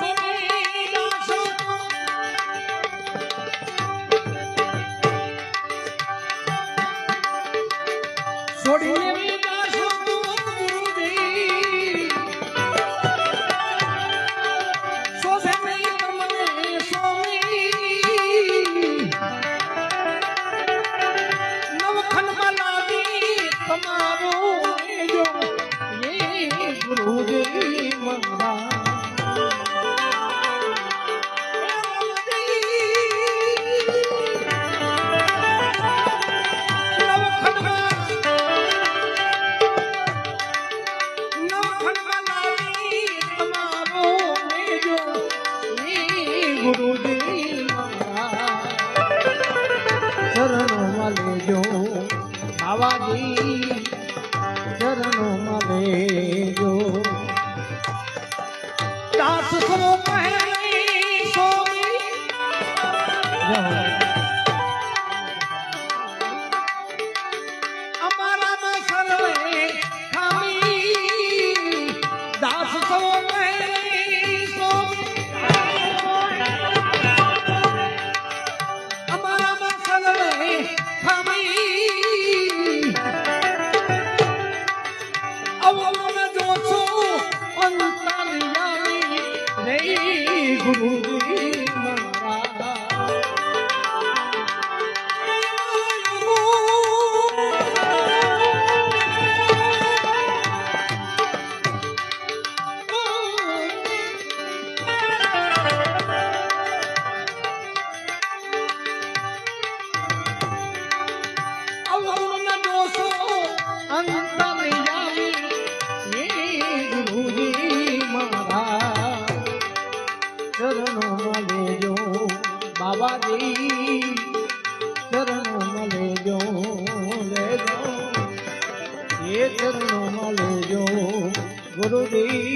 Bye. से me.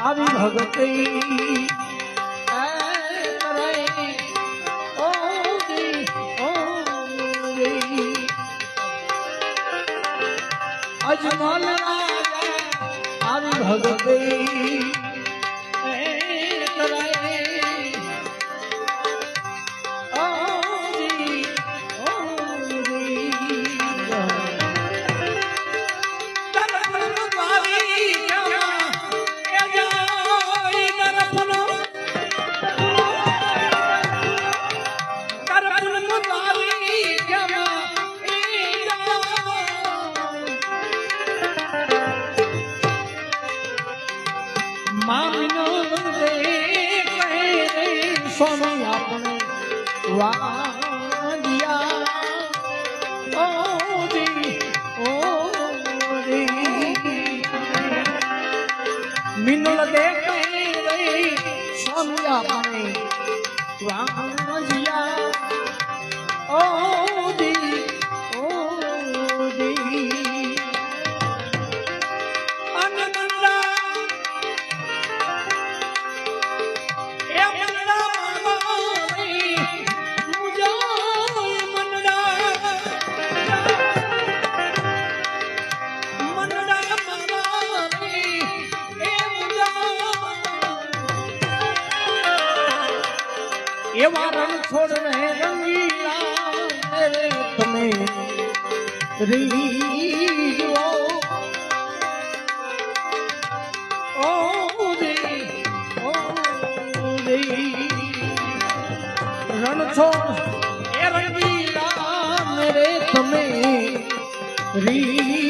આવી ભગતી. અજમલ આવી ભગતી તમે રીજો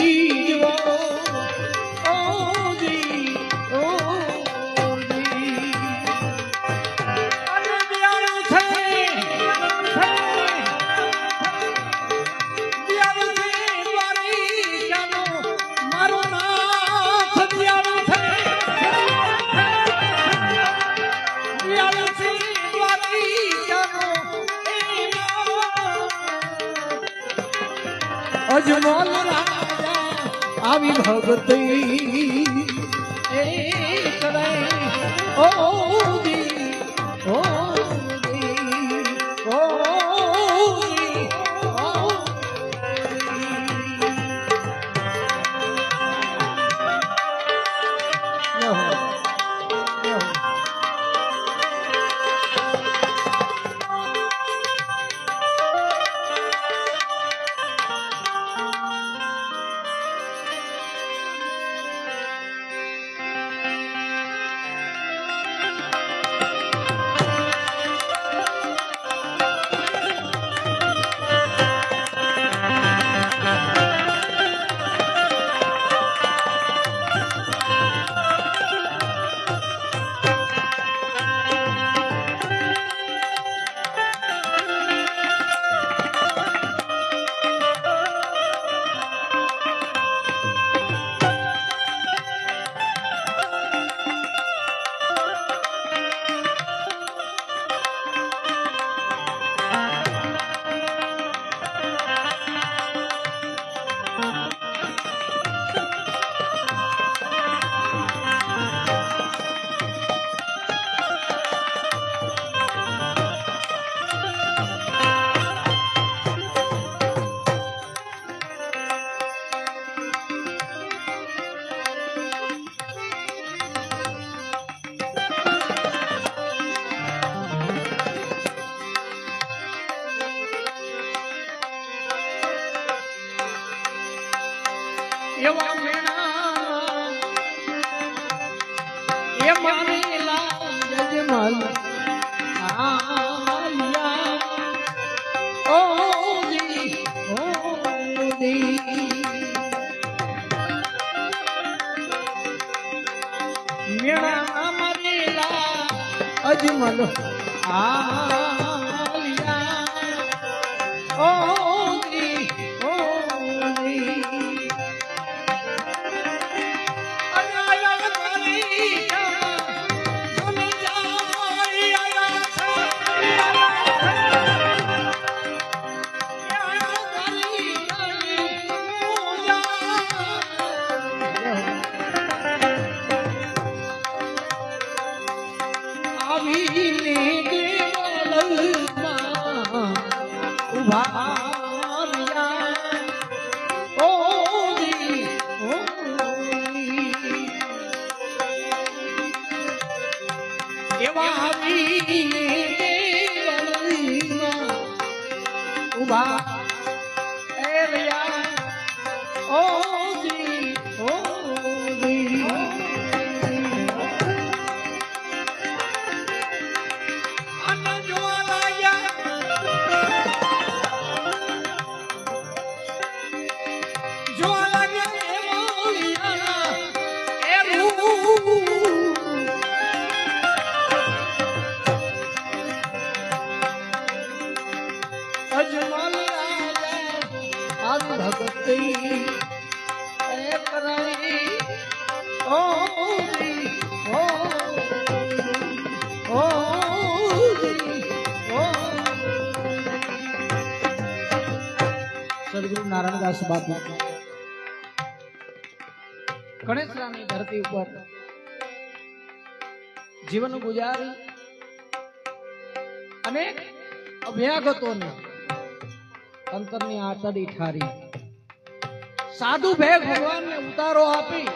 સાધુ ભેગ ભગવાનને ઉતારો આપી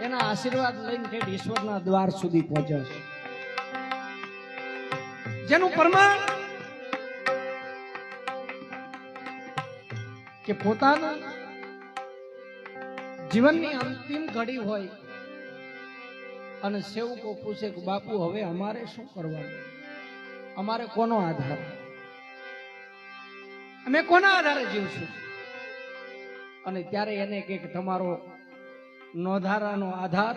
એના આશીર્વાદ લઈને ઈશ્વરના દ્વાર સુધી પહોંચ્યા જેનું પ્રમાણ કે પોતાના જીવનની અંતિમ ઘડી હોય અને સેવકો પૂછે કે, બાપુ, હવે અમારે શું કરવાનું? અમારે કોનો આધાર? અમે કોના આધારે જીવશું અને ત્યારે એને કે તમારો નોંધારાનો આધાર,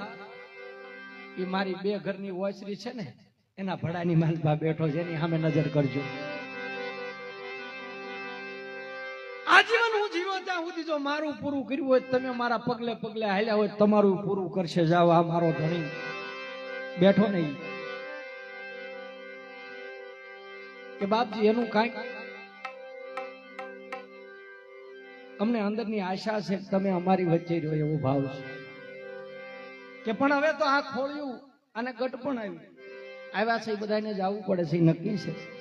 એ મારી બે ઘરની ઓસરી છે ને, એના ભડાની માલપા બેઠો છે, એની સામે નજર કરજો. આજીવન હું જીવો ત્યાં સુધી જો મારું પૂરું કર્યું હોય, તમે મારા પગલે પગલે હાલ્યા હોય, તમારું પૂરું કરશે. જાઓ, આ મારો ધણી. બેઠો નહીં. કે બાપજી, એનું કાંઈક અમને અંદરની આશા છે તમે અમારી વચ્ચે રહ્યો એવો ભાવ છે. કે પણ હવે તો આ ખોળ્યું અને ગટ પણ આવ્યું. આવ્યા છે એ બધાને જવું પડે છે, એ નક્કી છે.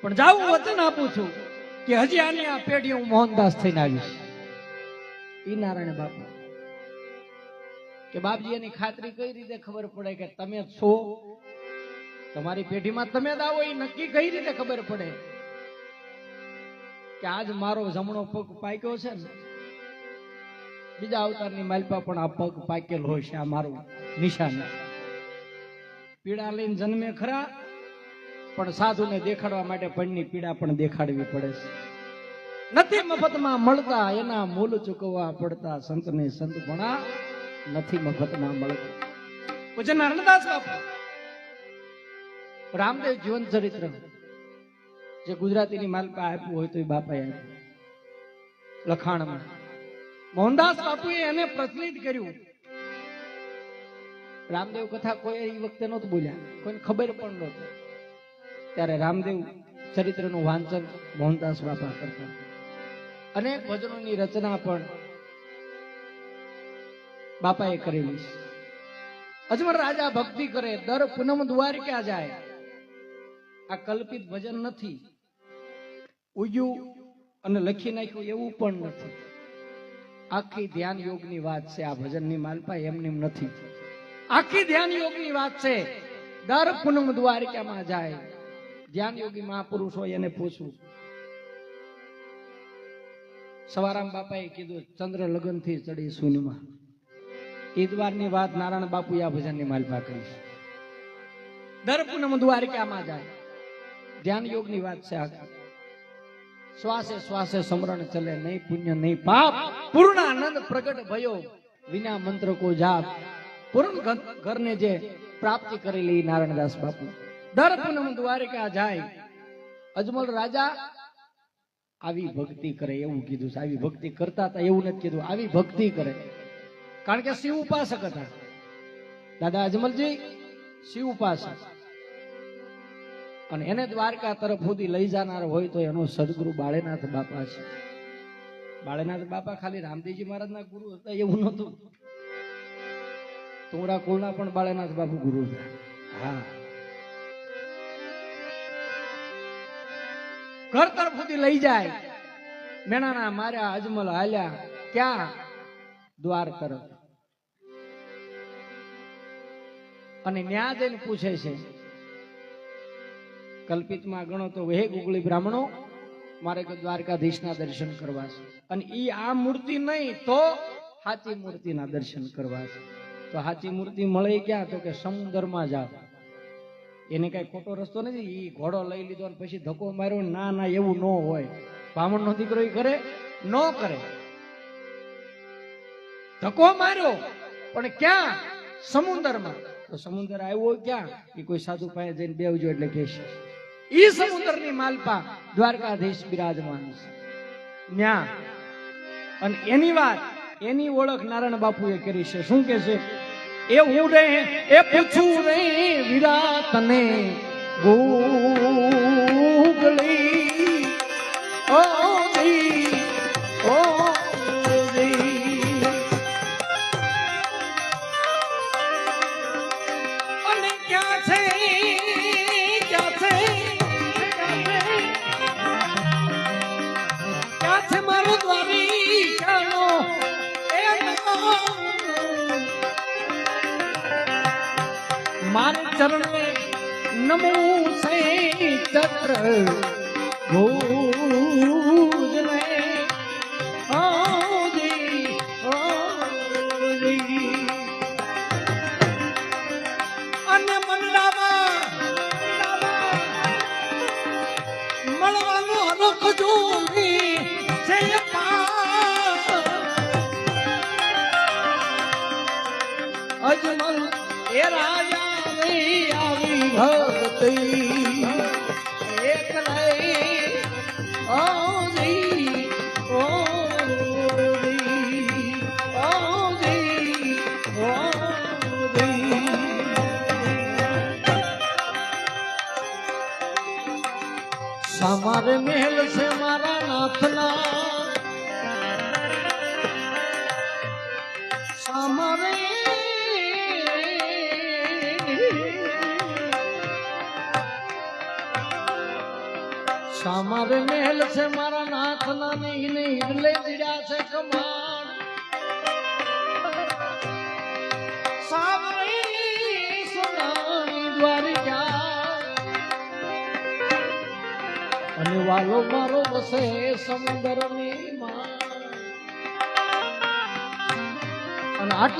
પણ જાવું વચન આપું છું કે હજી આની આ પેઢી હું મોહનદાસ થઈને આવીશ. ઈ નારાયણ બાપુ. કે બાપજી એની ખાતરી કઈ રીતે ખબર પડે કે તમે છો? તમારી પેઢીમાં તમે જ આવો એ નક્કી કઈ રીતે ખબર પડે? કે આજ મારો જમણો પગ પાક્યો છે ને, બીજા અવતારની માલપા પણ આ પગ પાકેલો હોય છે, આ મારું નિશાન. પીડા લઈને જન્મે ખરા, પણ સાધુને દેખાડવા માટે પણની પીડા પણ દેખાડવી પડે છે. નથી મફતમાં મળતા, એના મૂલ ચૂકવવા પડતા સંતને સંતપણા નથી મફતમાં મળતા. પૂજન નારાયણદાસ બાપુ, રામદેવ જીવન ચરિત્ર. જે ગુજરાતીની માલપા આપ્યું હોય તો એ બાપાએ આપ્યું. લખાણમાં. મોહનદાસ બાપુએ એને પ્રચલિત કર્યું. રામદેવ કથા કોઈ એ વખતે નહોતું બોલ્યા. કોઈને ખબર પણ નહોતી. ત્યારે રામદેવ ચરિત્રનું વાંચન મોહનદાસ બાપા કરતા. અનેક ભજનોની રચના પણ બાપાએ કરેલી છે. અજમર રાજા ભક્તિ કરે, દર પૂનમ દ્વારિકા જાય. આ કલ્પિત ભજન નથી. ઉગ્યું અને લખી નાખ્યું એવું પણ નથી. આખી ધ્યાન યોગની વાત છે, આ ભજનની માલપા એમની નથી. આખી ધ્યાન યોગની વાત છે, દર પૂનમ દ્વારિકામાં જાય. ધ્યાન યોગી મહાપુરુષ હોય એને પૂછવું. સવારામ બાપાએ કીધું, ચંદ્ર લગ્નથી ચડી શૂન્યમાં એ દ્વારની વાત નારાયણ બાપુ આ ભજનની માલપા કરી દર પૂનમ દ્વારિકામાં જાય. ધ્યાન યોગની વાત છે આખી. શ્વાસે શ્વાસે સમરણ ચલે, નહીં પુણ્ય, નહીં પાપ. પૂર્ણ આનંદ પ્રગટ ભયો વિના મંત્ર કો જાપ. પૂર્ણ ઘરને જે પ્રાપ્તિ કરેલી નારાયણદાસ બાપુ. દર પૂનમ દ્વારિકા જાય. અજમલ રાજા આવી ભક્તિ કરે, એવું કીધું છે. આવી ભક્તિ કરતા હતા, એવું નથી કીધું. આવી ભક્તિ કરે. કારણ કે શિવ ઉપાસક હતા. દાદા અજમલજી, શિવ ઉપાસક. અને એને દ્વારકા તરફ સુધી લઈ જનાર હોય તો એનો સદગુરુ બાળેનાથ બાપા છે. બાળેનાથ બાપા ખાલી રામદેવજી મહારાજના ગુરુ હતા એવું નહોતું. તુંગડા કુળના પણ બાળેનાથ બાપુ ગુરુ છે હા. ઘર તરફ સુધી લઈ જાય. મેણાના માર્યા, અજમલ, હાલ્યા, ક્યાં? દ્વાર તરફ. અને ન્યા જઈને પૂછે છે કલ્પિતમાં ગણો તો હે ગુગળી બ્રાહ્મણો, મારે દ્વારકાધીશના દર્શન કરવા છે. અને ઈ આ મૂર્તિ નહીં, તો સાચી મૂર્તિના દર્શન કરવા છે. તો સાચી મૂર્તિ મળે ક્યાં? તો કે સમુદ્રમાં જાઓ. એને કઈ ખોટો રસ્તો નથી, ઈ ઘોડો લઈ લીધો અને પછી ધક્કો માર્યો, ના ના, એવું ન હોય. બ્રાહ્મણનો દીકરો એ કરે ન કરે. ધક્કો માર્યો, પણ ક્યાં? સમુદ્રમાં. તો સમુદ્ર આવ્યો ક્યાં? એ કોઈ સાધુ પાસે જઈને બેવજો એટલે કહેશે. ઈ સમુદ્રની માલપા દ્વારકાધીશ બિરાજમાન છે. ન્યા. અને એની વાત, એની ઓળખ નારાયણ બાપુએ કરી છે. શું કે છે? એ રે એ પૂછું રે વિરાતને ગોગળી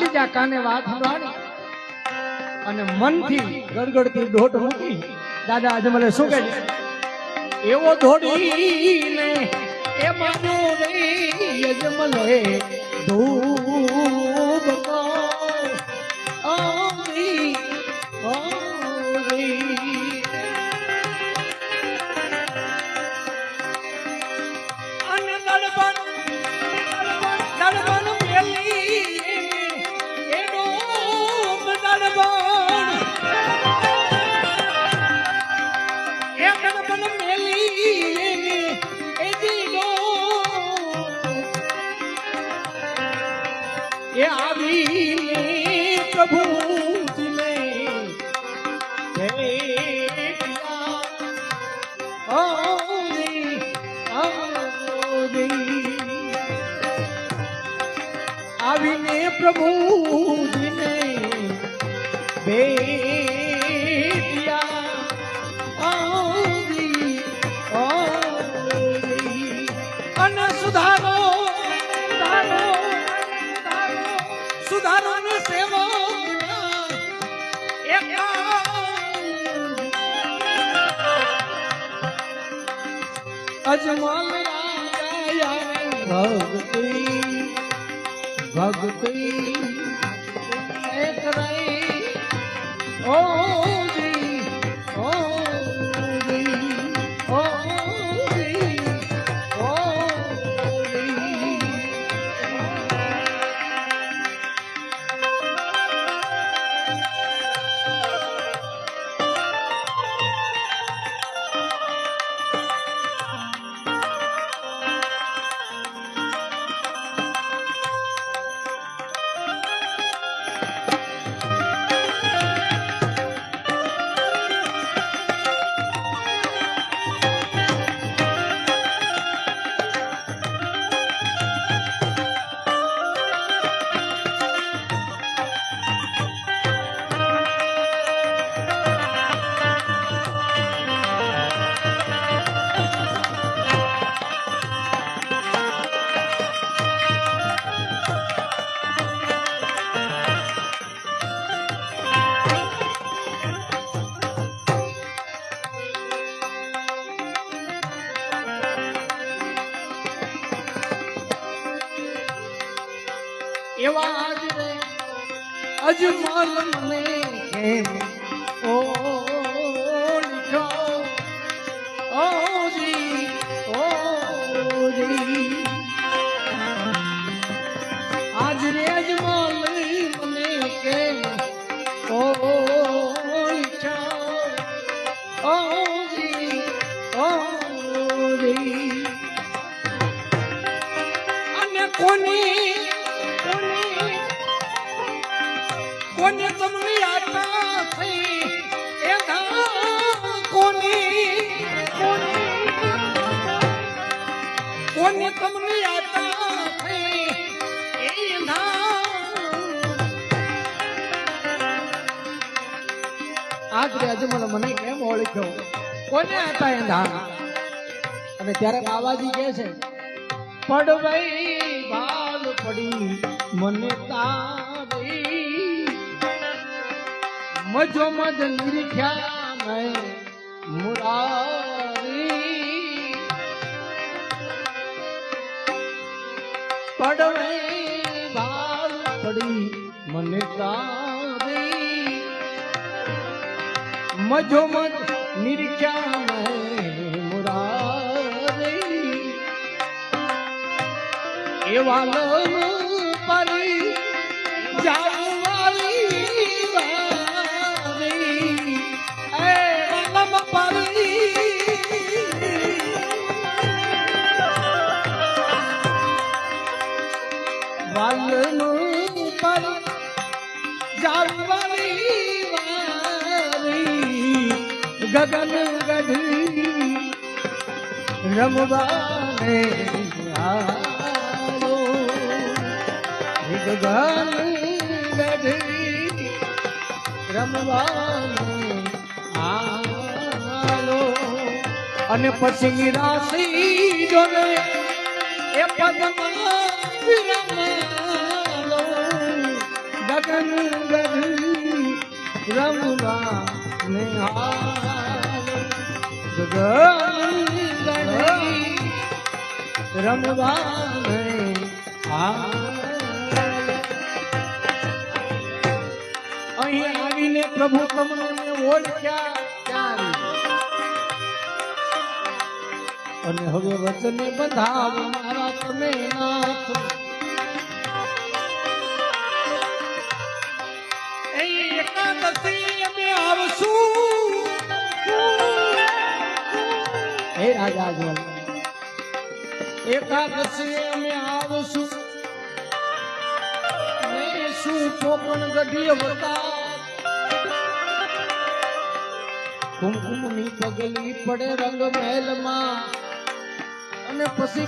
બીજા કાને વાત સંભાળી અને મનથી ગડગડતી ઢોટ મૂકી, દાદા, આજે મને શું કહે છે? એવો ધોડીને એ માનો રે યજમલે ધૂ આવીને પ્રભુજીને અને સુધારો સુધારો સુધારો ને સેવો અજમાલ રાજા ભવ ભક્તિ. એક રહી. ઓ में ओ અજમલ મને કેમ ઓળખ્યો કોને હતા એ ધામ અને ત્યારે બાવાજી કહે છે, પડ ભાઈ ભાલ પડી, મને તારી. મજો મજ નિરીખ્યા મેં મુરારી. પડવે ભાલ પડી, મને તારી. મજો મજ નિરીક્ષા મુરારી એવા લોન પરી જાનવારી ગગન ગઢી રમવાને આવો ગગન ગઢી રમવાને આવો અને પછી રાશી જોને એ પદમાં વિરમાલો ગગન ગઢી રમવાને આવો રમવાને અહીં આવીને પ્રભુ તમને અને હવે વચન બધા મારા તમે નાથ એકાદશી અમે ગઢીય વરતા કુમકુમની પગલી પડે રંગ મહેલમાં. અને પછી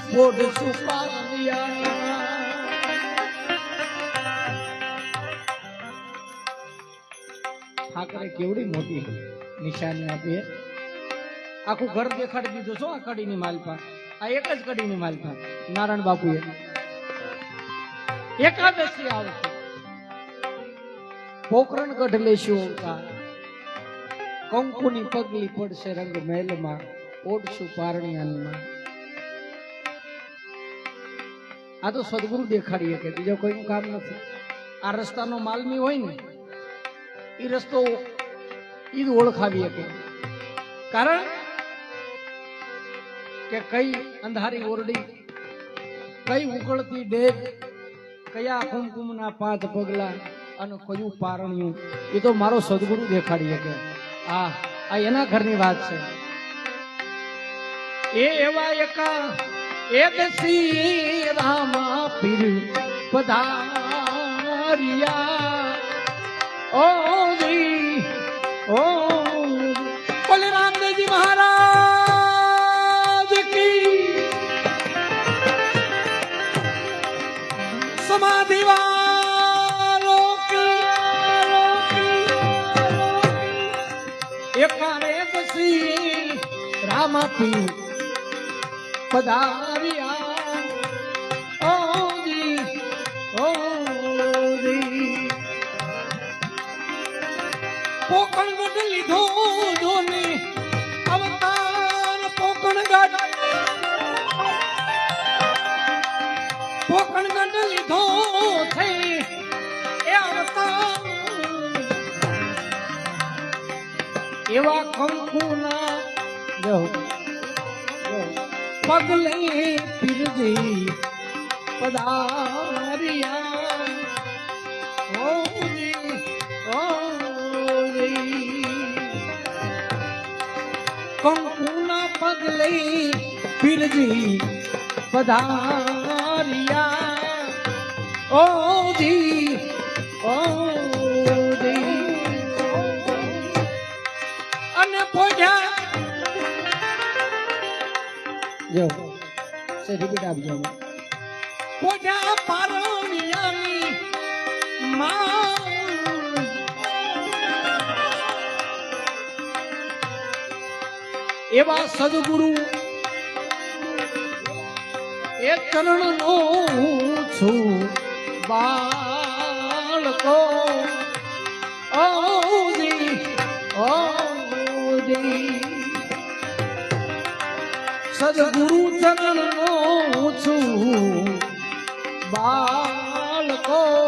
પારિયા ઠાકરે કેવડી મોટી નિશાની આપી. આખું ઘર દેખાડી દીધું છો આ કડીની માલપા આ એક જ કડીની માલપા નારાયણ બાપુએ. એકાદશી આવશે. પોકરણ કઢ લેશું અવતાર. કંકુની પગલી પડશે રંગ મહેલમાં, ઓઢશું પારણિયાનમાં આ તો સદગુરુ દેખાડીએ કે બીજો કોઈનું કામ નથી. આ રસ્તાનો માલમી હોય ને એ રસ્તો ઈદ ઓળખાવીએ કે કારણ કે કઈ અંધારી ઓરડી, કઈ ઉકળતી ડેગ, કયા કુમકુમના પાંચ પગલા અને કયું પારણિયું, એ તો મારો સદગુરુ દેખાડી શકે. આ આ એના ઘરની વાત છે. એ એવા એકા એકસી રામા પીર પધારિયા. ઓ રામાપી પધાર્યા. ઓજી ઓજી. પોકણ ગઢ લીધો જોને અવતાર પોકણ ગઢ. પોકણ ગઢ લીધો થઈ, એ અવતાર. એવા કંકુના પગલે પીરજી પધારિયા. ઓજી ઓજી પગલે પીરજી પધારિયા. ઓજી ઓજી અને પોજા જો સે રિપીટ આપજો પોજા પારણિયાની માં એવા સદગુરુ એ ચરણ નો છું બાળકો. ઓ ઓદી સદગુરુ ચરણ નો છું. બાળકો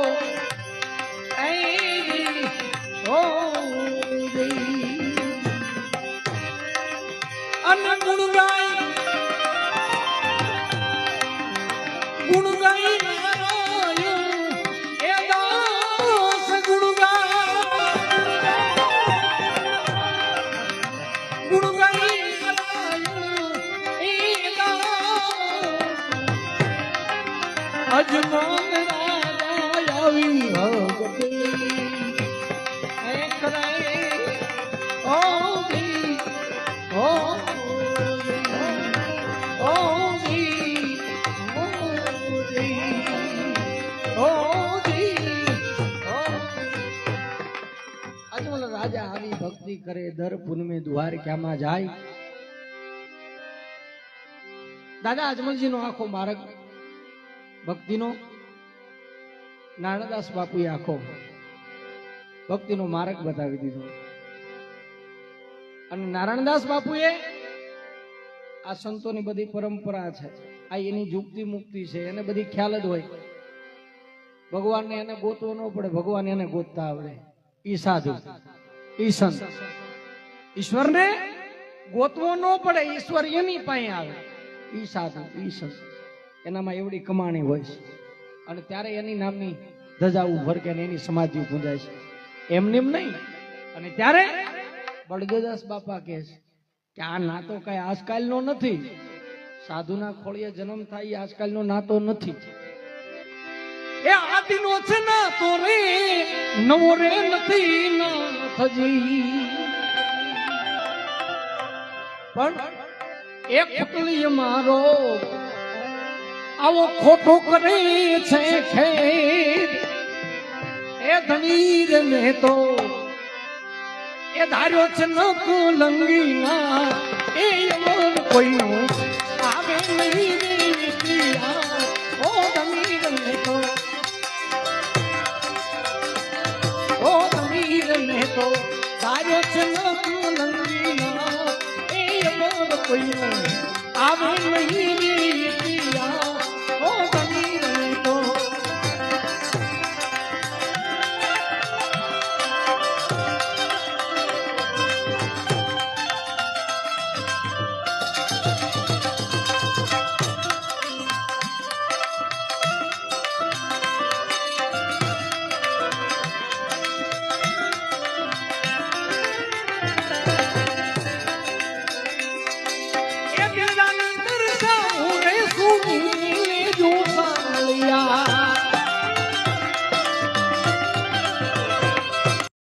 પૂનમે જાય? દાદા અજમલજીનો આખો, માર્ગ ભક્તિનો નારણદાસ બાપુએ આખો, ભક્તિનો માર્ગ બતાવી દીધો. અને નારાયણદાસ બાપુએ આ સંતોની બધી પરંપરા છે. આ એની જુક્તિ મુક્તિ છે. એને બધી ખ્યાલ જ હોય. ભગવાનને એને ગોતવો ન પડે. ભગવાન એને ગોતતા આવડે. ઈ સાધુ. ઈ સંત. ઈશ્વરને ગોતવો ન પડે, ઈશ્વર એની પાસે આવે. ઈ સાધુ, ઈ સંત એનામાં એવડી કમાણી હોય છે. અને ત્યારે એની નામની ધજા ઉભર કે એની સમાધિ પૂજાય છે. એમ નહીં. અને ત્યારે બળદેદાસ બાપા કહે છે કે આ નાતો કઈ આજકાલનો નથી. સાધુના ખોળીએ જન્મ થાય એ આજકાલનો નાતો નથી. એ આદિનો છે ના તો રે, નવો રે નથી નાથજી પણ એક પુતળી મારો આવો ખોટો કરે છે ખેદ. એ ધનીર મેં તો એ ધાર્યો છે ન કુલંગી ના એ કોઈ રે